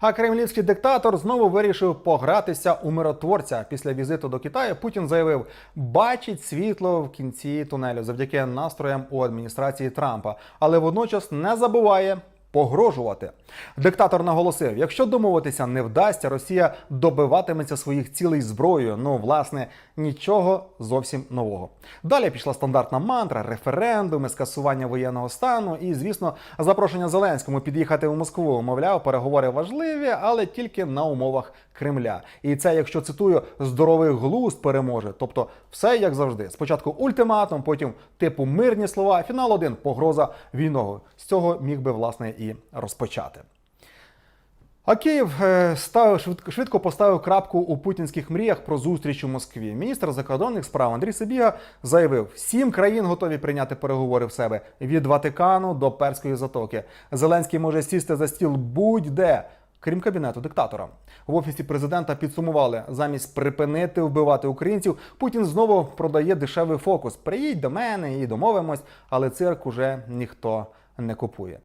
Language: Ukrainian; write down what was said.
А кремлівський диктатор знову вирішив погратися у миротворця. Після візиту до Китаю Путін заявив, бачить світло в кінці тунелю завдяки настроям у адміністрації Трампа, але водночас не забуває. Погрожувати диктатор наголосив: якщо домовитися не вдасться, Росія добиватиметься своїх цілей зброєю. Ну, власне, нічого зовсім нового. Далі пішла стандартна мантра, референдуми, скасування воєнного стану і, звісно, запрошення Зеленському під'їхати в Москву. Мовляв, переговори важливі, але тільки на умовах Кремля. І це, якщо цитую, здоровий глузд переможе. Тобто, все як завжди. Спочатку ультиматум, потім типу мирні слова. Фінал один погроза війною. З цього міг би власне і розпочати. А Київ е, ставив швидко- швидко поставив крапку у путінських мріях про зустріч у Москві. Міністр закордонних справ Андрій Сибіга заявив: сім країн готові прийняти переговори в себе від Ватикану до Перської затоки. Зеленський може сісти за стіл будь-де. Крім кабінету диктатора, в офісі президента підсумували замість припинити вбивати українців. Путін знову продає дешевий фокус. Приїдь до мене і домовимось, але цирк уже ніхто не купує.